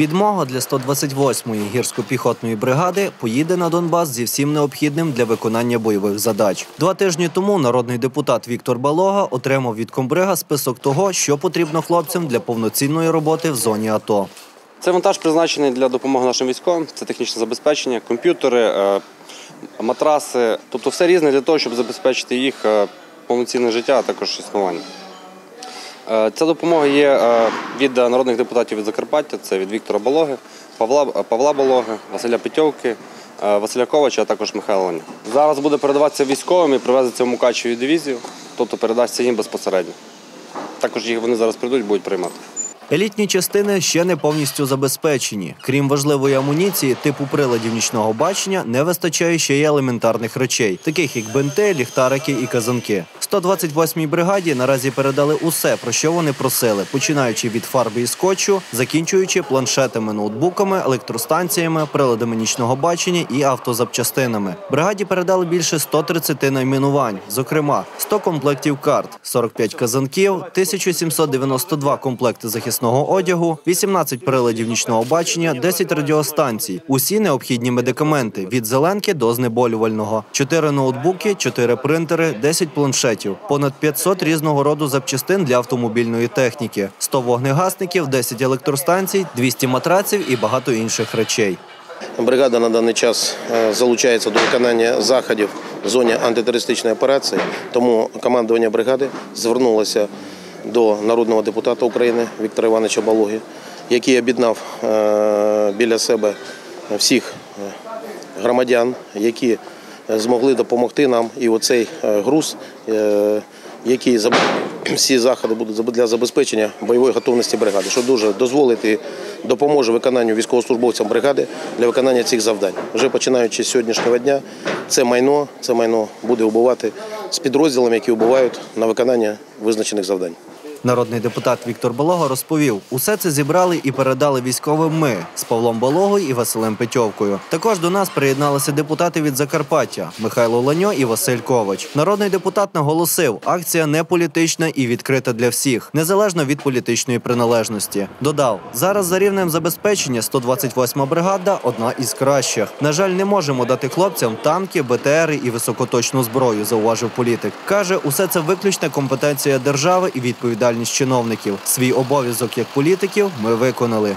Підмога для 128-ї гірсько-піхотної бригади поїде на Донбас зі всім необхідним для виконання бойових задач. Два тижні тому народний депутат Віктор Балога отримав від комбрига список того, що потрібно хлопцям для повноцінної роботи в зоні АТО. Це вантаж призначений для допомоги нашим військовим. Це технічне забезпечення, комп'ютери, е, матраси, тобто все різне для того, щоб забезпечити їх е, повноцінне життя, а також існування. Е, Ця допомога є е, від народних депутатів від Закарпаття, це від Віктора Балоги, Павла, Павла Балоги, Василя Петьовки, е, Василя Ковача, а також Михайла Ланя. Зараз буде передаватися військовим і привезеться в Мукачеві дивізію, тобто передасться їм безпосередньо. Також їх вони зараз прийдуть, будуть приймати. Елітні частини ще не повністю забезпечені. Крім важливої амуніції, типу приладів нічного бачення, не вистачає ще й елементарних речей, таких як бинти, ліхтарики і казанки. 128-й бригаді наразі передали усе, про що вони просили, починаючи від фарби і скотчу, закінчуючи планшетами, ноутбуками, електростанціями, приладами нічного бачення і автозапчастинами. Бригаді передали більше 130 найменувань, зокрема 100 комплектів карт, 45 казанків, 1792 комплекти захисного одягу, 18 приладів нічного бачення, 10 радіостанцій, усі необхідні медикаменти від зеленки до знеболювального, 4 ноутбуки, 4 принтери, 10 планшетів, понад 500 різного роду запчастин для автомобільної техніки, 100 вогнегасників, 10 електростанцій, 200 матраців і багато інших речей. Бригада на даний час е, залучається до виконання заходів в зоні антитерористичної операції. Тому командування бригади звернулося до народного депутата України Віктора Івановича Балоги, який об'єднав е, біля себе всіх е, громадян, які змогли допомогти нам. І оцей е, груз, який всі заходи будуть для забезпечення бойової готовності бригади, що дуже дозволити допоможе виконанню військовослужбовцям бригади для виконання цих завдань. Вже починаючи з сьогоднішнього дня, це майно, це майно буде убувати з підрозділами, які убувають на виконання визначених завдань. Народний депутат Віктор Балога розповів, усе це зібрали і передали військовим ми з Павлом Балогою і Василем Петьовкою. Також до нас приєдналися депутати від Закарпаття Михайло Ланьо і Василь Ковач. Народний депутат наголосив, акція не політична і відкрита для всіх, незалежно від політичної приналежності. Додав, зараз за рівнем забезпечення 128 бригада одна із кращих. На жаль, не можемо дати хлопцям танки, БТРи і високоточну зброю. Зауважив політик. каже, усе це виключна компетенція держави і відповідальність чиновників. Свій обов'язок як політиків ми виконали.